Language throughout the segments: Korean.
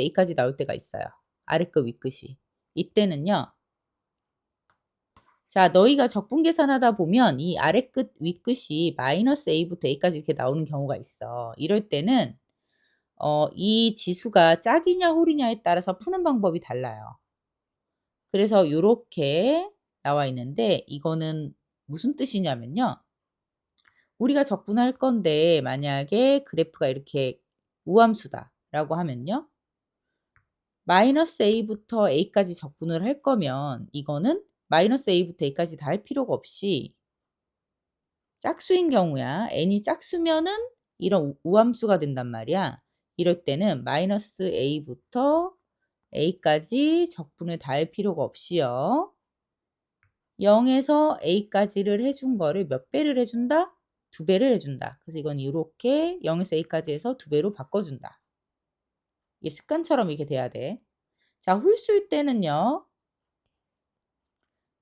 a까지 나올 때가 있어요. 아래끝 윗끝이. 이때는요. 자, 너희가 적분 계산하다 보면 이 아래끝 윗끝이 마이너스 a부터 a까지 이렇게 나오는 경우가 있어. 이럴 때는 어, 이 지수가 짝이냐 홀이냐에 따라서 푸는 방법이 달라요. 그래서 이렇게 나와 있는데 이거는 무슨 뜻이냐면요. 우리가 적분할 건데 만약에 그래프가 이렇게 우함수다라고 하면요. 마이너스 a부터 a까지 적분을 할 거면 이거는 마이너스 a부터 a까지 다 할 필요가 없이 짝수인 경우야. n이 짝수면은 이런 우함수가 된단 말이야. 이럴 때는 마이너스 a부터 a까지 적분을 다 할 필요가 없이요. 0에서 a까지를 해준 거를 몇 배를 해준다? 두 배를 해준다. 그래서 이건 이렇게 0에서 a까지 해서 두 배로 바꿔준다. 이게 습관처럼 이렇게 돼야 돼. 자, 홀수일 때는요.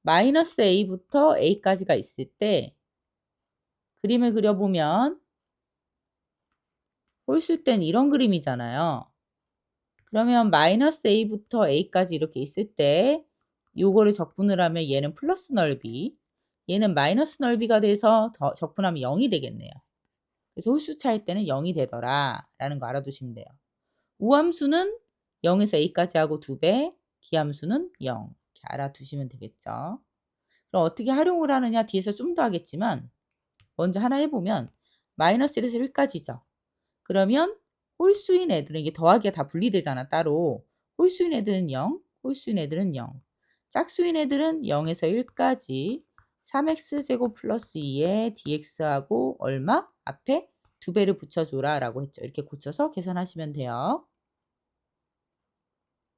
마이너스 a부터 a까지가 있을 때 그림을 그려보면 홀수일 땐 이런 그림이잖아요. 그러면 마이너스 a부터 a까지 이렇게 있을 때 요거를 적분을 하면 얘는 플러스 넓이 얘는 마이너스 넓이가 돼서 더 적분하면 0이 되겠네요. 그래서 홀수 차일 때는 0이 되더라 라는 거 알아두시면 돼요. 우함수는 0에서 a까지 하고 2배, 기함수는 0 이렇게 알아두시면 되겠죠. 그럼 어떻게 활용을 하느냐 뒤에서 좀 더 하겠지만 먼저 하나 해보면 마이너스 1에서 1까지죠. 그러면 홀수인 애들은 이게 더하기가 다 분리되잖아 따로. 홀수인 애들은 0, 홀수인 애들은 0. 짝수인 애들은 0에서 1까지 3x제곱 플러스 2에 dx하고 얼마? 앞에 두 배를 붙여줘라 라고 했죠. 이렇게 고쳐서 계산하시면 돼요.